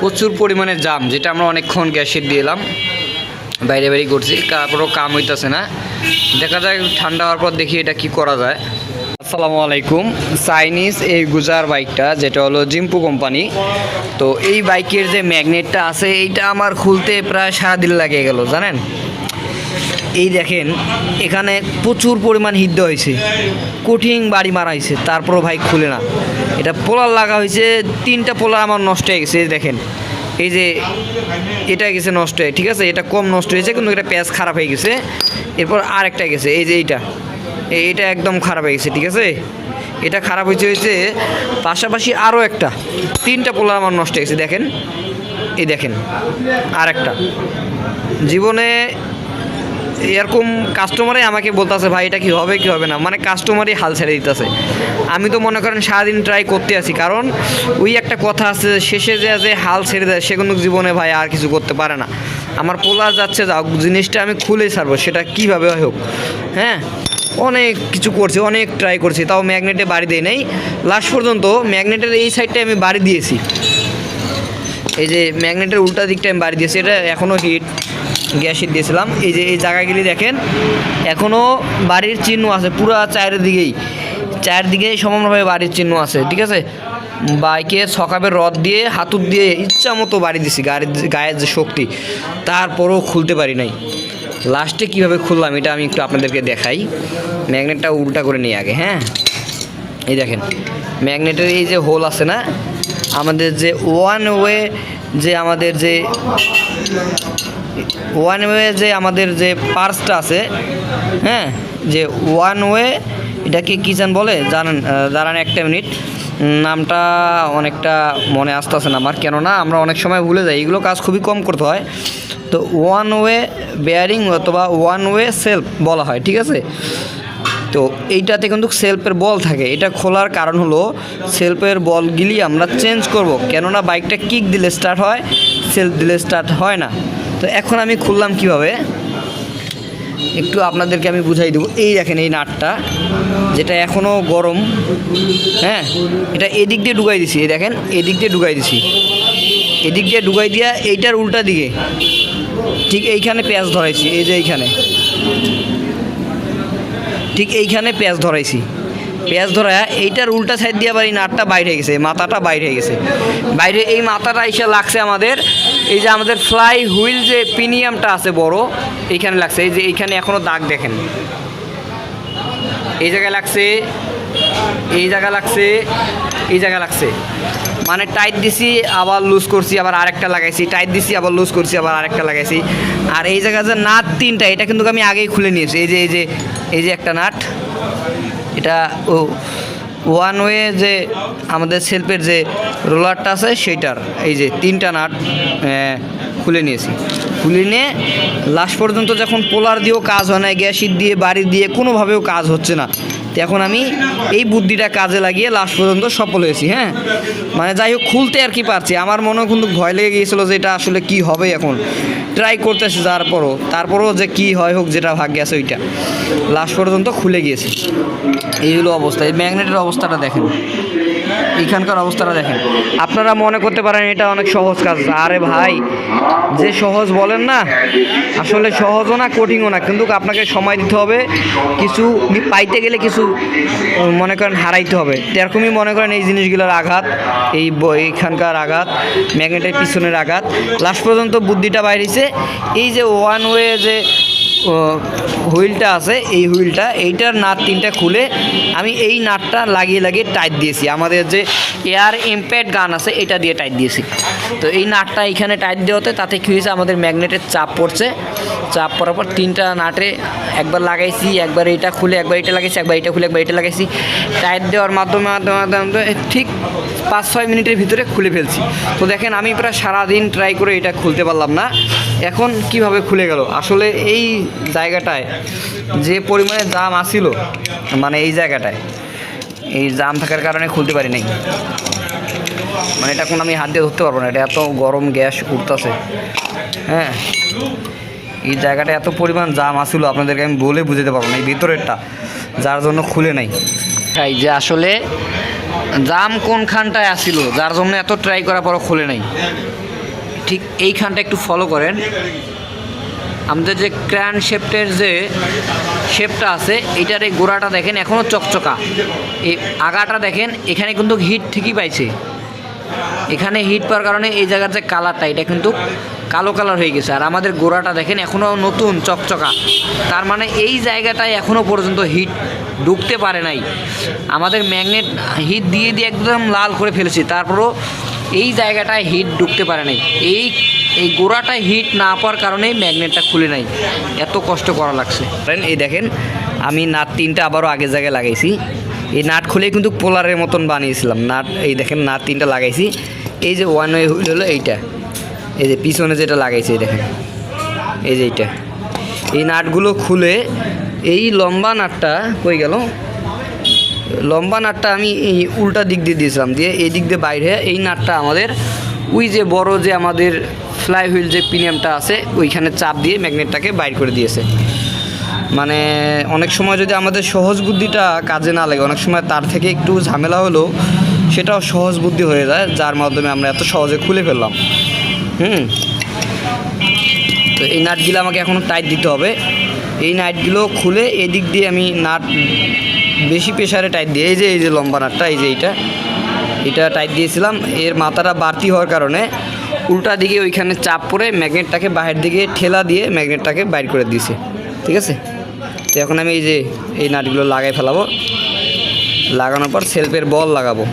প্রচুর পরিমাণে জাম, যেটা আমরা অনেকক্ষণ গ্যাসে এলাম, বাইরে বাইরে করছি তারপরেও কাম হইতেছে না। দেখা যায় ঠান্ডা হওয়ার পর দেখি এটা কি করা যায়। আসসালামু আলাইকুম চাইনিজ এই গুজার বাইকটা, যেটা হলো জিম্পু কোম্পানি। তো এই বাইকের যে ম্যাগনেটটা আছে, এইটা আমার খুলতে প্রায় সারাদিন লাগে গেল, জানেন? এই দেখেন, এখানে প্রচুর পরিমাণ হিদ্ধ হয়েছে। কঠিন বাড়ি মারা হয়েছে তারপরও ভাই খুলে না। এটা পোলার লাগা হয়েছে, তিনটা পোলার আমার নষ্ট হয়ে গেছে দেখেন। এই যে এটা গেছে নষ্ট হয়ে, ঠিক আছে? এটা কম নষ্ট হয়েছে, কিন্তু এটা প্যাঁচ খারাপ হয়ে গেছে। এরপর আর আরেকটা গেছে, এই যে এইটা। এই- এটা একদম খারাপ হয়ে গেছে, ঠিক আছে? এটা খারাপ হয়েছে হয়েছে পাশাপাশি আরও একটা। তিনটা পোলার আমার নষ্ট হয়ে গেছে, দেখেন? এই দেখেন আর একটা জীবনে এরকম কাস্টমারই আমাকে বলতেছে, ভাই, এটা কি হবে কি হবে না? মানে কাস্টমারই হাল ছেড়ে দিতেছে। আমি তো মনে করেন সারাদিন ট্রাই করতে আছি, কারণ ওই একটা কথা আছে, শেষে যে যে হাল ছেড়ে দেয়, সে কিন্তু জীবনে ভাই আর কিছু করতে পারে না। আমার পোলা যাচ্ছে যাও জিনিসটা আমি খুলেই ছাড়বো, সেটা কীভাবে হোক। হ্যাঁ? অনেক কিছু করছি, অনেক ট্রাই করছি, তাও ম্যাগনেটে বাড়ি দেয় নাই। লাস্ট পর্যন্ত ম্যাগনেটের এই সাইডটা আমি বাড়ি দিয়েছি। এই যে ম্যাগনেটের উল্টা দিকটা আমি বাড়ি দিয়েছি, এটা এখনও হিট গ্যাস হিট দিয়েছিলাম। এই যে এই জায়গাগুলি দেখেন এখনও বাড়ির চিহ্ন আছে, পুরো চারিদিকেই। চারদিকেই সমানভাবে বাড়ির চিহ্ন আছে, ঠিক আছে? বাইকে সকাবের রড দিয়ে, হাতুর দিয়ে ইচ্ছা মতো বাড়ি দিছি, গাড়ির গায়ের যে শক্তি, তারপরেও খুলতে পারি নাই। লাস্টে কীভাবে খুললাম, এটা আমি একটু আপনাদেরকে দেখাই। ম্যাগনেটটা উল্টা করে নিই আগে হ্যাঁ? এই দেখেন, ম্যাগনেটের এই যে হোল আছে না, আমাদের যে ওয়ান ওয়ে যে আমাদের যে ওয়ান ওয়ে যে আমাদের যে পার্সটা আছে হ্যাঁ? যে ওয়ান ওয়ে এটাকে কী বলে? জানেন দাঁড়ান একটা মিনিট নামটা অনেকটা মনে আসতেছে না আমার, কেননা আমরা অনেক সময় ভুলে যাই। এগুলো কাজ খুবই কম করতে হয়। তো ওয়ান ওয়ে বেয়ারিং অথবা ওয়ান ওয়ে সেলফ বলা হয়, ঠিক আছে? তো এইটাতে কিন্তু সেলফের বল থাকে। এটা খোলার কারণ হলো সেলফের বলগুলি আমরা চেঞ্জ করব। কেননা বাইকটা কিক দিলে স্টার্ট হয় সেলফ দিলে স্টার্ট হয় না। তো এখন আমি খুললাম কীভাবে? একটু আপনাদেরকে আমি বুঝাই দেবো। এই দেখেন এই নাটটা, যেটা এখনও গরম হ্যাঁ? এটা এদিক দিয়ে ঢুকাই দিছি, এই দেখেন, এদিক দিয়ে ঢুকাই দিছি। এদিক দিয়ে ঢুকাই দিয়া এইটার উল্টা দিকে, ঠিক এইখানে পেঁয়াজ ধরাইছি, এই যে এইখানে। ঠিক এইখানে পেঁয়াজ ধরাইছি। পেঁয়াজ ধরা এইটার উল্টা সাইড দিয়ে আবার এই নাটটা বাইরে গেছে মাথাটা বাইরে গেছে। বাইরে এই মাথাটা এসে লাগছে আমাদের এই যে আমাদের ফ্লাই হুইল যে প্রিমিয়ামটা আছে বড়, এইখানে লাগছে। এই যে এইখানে এখনও দাগ দেখেন। এই জায়গায় লাগছে, এই জায়গা লাগছে, এই জায়গা লাগছে। মানে টাইট দিছি, আবার লুজ করছি, আবার আরেকটা লাগাইছি। টাইট দিছি, আবার লুজ করছি, আবার আরেকটা লাগাইছি। আর এই জায়গা যে নাট তিনটা, এটা কিন্তু আমি আগেই খুলে নিয়েছি। এই যে এই যে এই যে একটা নাট, এটা, ও ওয়ান ওয়ে যে আমাদের সেলফের যে রোলারটা আছে, সেইটার। এই যে তিনটা নাট খুলে নিয়েছি। খুলে নিয়ে লাস্ট পর্যন্ত যখন পোলার দিয়েও কাজ হয় না গ্যাসির দিয়ে বাড়ি দিয়ে, কোনোভাবেও কাজ হচ্ছে না। তো এখন আমি এই বুদ্ধিটা কাজে লাগিয়ে লাস্ট পর্যন্ত সফল হয়েছি হ্যাঁ? মানে যাই হোক, খুলতে আর কি পারছি। আমার মনে কিন্তু ভয় লেগে গিয়েছিল যে এটা আসলে কি হবে এখন। ট্রাই করতেছি তারপরও তারপরও যে কি হয় হোক, যেটা ভাগ্যে আছে ওইটা। লাস্ট পর্যন্ত খুলে গিয়েছে। এই হলো অবস্থা। এই ম্যাগনেটের অবস্থাটা দেখেন। এখানকার অবস্থাটা দেখেন। আপনারা মনে করতে পারেন এটা অনেক সহজ কাজ। আরে ভাই, যে সহজ বলেন না, আসলে সহজও না, কঠিনও না। কিন্তু আপনাকে সময় দিতে হবে, কিছু পাইতে গেলে কিছু মনে করেন হারাইতে হবে। তো এরকমই মনে করেন এই জিনিসগুলোর আঘাত, এই এইখানকার আঘাত, ম্যাগনেটের পিছনের আঘাত। লাস্ট পর্যন্ত বুদ্ধিটা বাইরেছে। এই যে ওয়ান ওয়ে যে হুইলটা আছে, এই হুইলটা। এইটার নাট তিনটা খুলে আমি এই নাটটা লাগিয়ে লাগিয়ে টাইট দিয়েছি। আমাদের যে এয়ার ইম্প্যাক্ট গান আছে, এটা দিয়ে টাইট দিয়েছি। তো এই নাটটা এখানে টাইট দেওয়াতে তাতে কী হয়েছে, আমাদের ম্যাগনেটের চাপ পড়ছে। চাপ পড়ার পর তিনটা নাটে একবার লাগাইছি, একবার এটা খুলে, একবার এটা লাগাইছি, একবার এটা খুলে, একবার এটা লাগাইছি। টাইট দেওয়ার মাধ্যমে মাধ্যমে ঠিক পাঁচ, ছয় মিনিটের ভিতরে খুলে ফেলছি। তো দেখেন আমি প্রায় সারাদিন ট্রাই করে এটা খুলতে পারলাম না। এখন কীভাবে খুলে গেল? আসলে এই জায়গাটায় যে পরিমাণে জাম আসিল মানে এই জায়গাটায়, এই জাম থাকার কারণে খুলতে পারি নাই। মানে এটা এখন আমি হাত দিয়ে ধরতে পারব না, এটা এত গরম গ্যাস উঠতেছে। হ্যাঁ। এই জায়গাটা এত পরিমাণ জাম আসিল, আপনাদেরকে আমি বলে বুঝাতে পারব না, এই ভিতরেরটা, যার জন্য খুলে নাই। তাই যে আসলে জাম কোনখানটায় আসিল, যার জন্য এত ট্রাই করার পরও খুলে নাই। ঠিক এইখানটা একটু ফলো করেন। আমাদের যে ক্র্যান শেপটের যে শেপটা আছে, এটার এই গোড়াটা দেখেন এখনও চকচকা। এই আগাটা দেখেন, এখানে কিন্তু হিট ঠিকই পাইছে। এখানে হিট পাওয়ার কারণে এই জায়গার যে কালারটা এটা কিন্তু কালো কালার হয়ে গেছে। আর আমাদের গোড়াটা দেখেন এখনও নতুন, চকচকা। তার মানে এই জায়গাটায় এখনও পর্যন্ত হিট ঢুকতে পারে নাই। আমাদের ম্যাগনেট হিট দিয়ে দিয়ে একদম লাল করে ফেলেছি, তারপরও এই জায়গাটায় হিট ঢুকতে পারে নাই। এই এই গোড়াটায় হিট না পাওয়ার কারণেই ম্যাগনেটটা খুলে নাই। এত কষ্ট করা লাগছে। এই দেখেন, আমি নাট তিনটা আবারও আগের জায়গায় লাগাইছি। এই নাট খুলেই কিন্তু পোলারের মতন বানিয়েছিলাম। নাট, এই দেখেন নাট তিনটা লাগাইছি। এই যে ওয়ান ওয়ে হুইল হলো এইটা। এই যে পিছনে যেটা লাগাইছি, এই দেখেন। এই যে এইটা। এই নাটগুলো খুলে এই লম্বা নাটটা কই গেল? লম্বা নাটটা আমি এই উল্টা দিক দিয়ে দিয়েছিলাম। দিয়ে এই দিক দিয়ে বাইরে এই নাটটা আমাদের ওই যে বড় যে আমাদের ফ্লাই হুইল যে প্রিমিয়ামটা আছে, ওইখানে চাপ দিয়ে ম্যাগনেটটাকে বাইর করে দিয়েছে। মানে অনেক সময় যদি আমাদের সহজ বুদ্ধিটা কাজে না লাগে, অনেক সময় তার থেকে একটু ঝামেলা হলেও সেটাও সহজ বুদ্ধি হয়ে যায়, যার মাধ্যমে আমরা এত সহজে খুলে ফেললাম। হুম? তো এই নাটগুলো আমাকে এখন টাইট দিতে হবে। এই নাটগুলো খুলে এদিক দিয়ে আমি নাট বেশি প্রেশারে টাইট দিয়ে, এই যে এই যে লম্বা নাটটা, এই যে এইটা, এটা টাইট দিয়েছিলাম। এর মাথাটা বাড়তি হওয়ার কারণে উল্টা দিকে ওইখানে চাপ পড়ে ম্যাগনেটটাকে বাইরের দিকে ঠেলা দিয়ে ম্যাগনেটটাকে বাইর করে দিয়েছে। ঠিক আছে? তো এখন আমি এই যে এই নাটগুলো লাগাই ফেলাবো। লাগানোর পর সেলফের বল লাগাবো।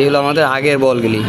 এগুলো আমাদের আগের বলগুলি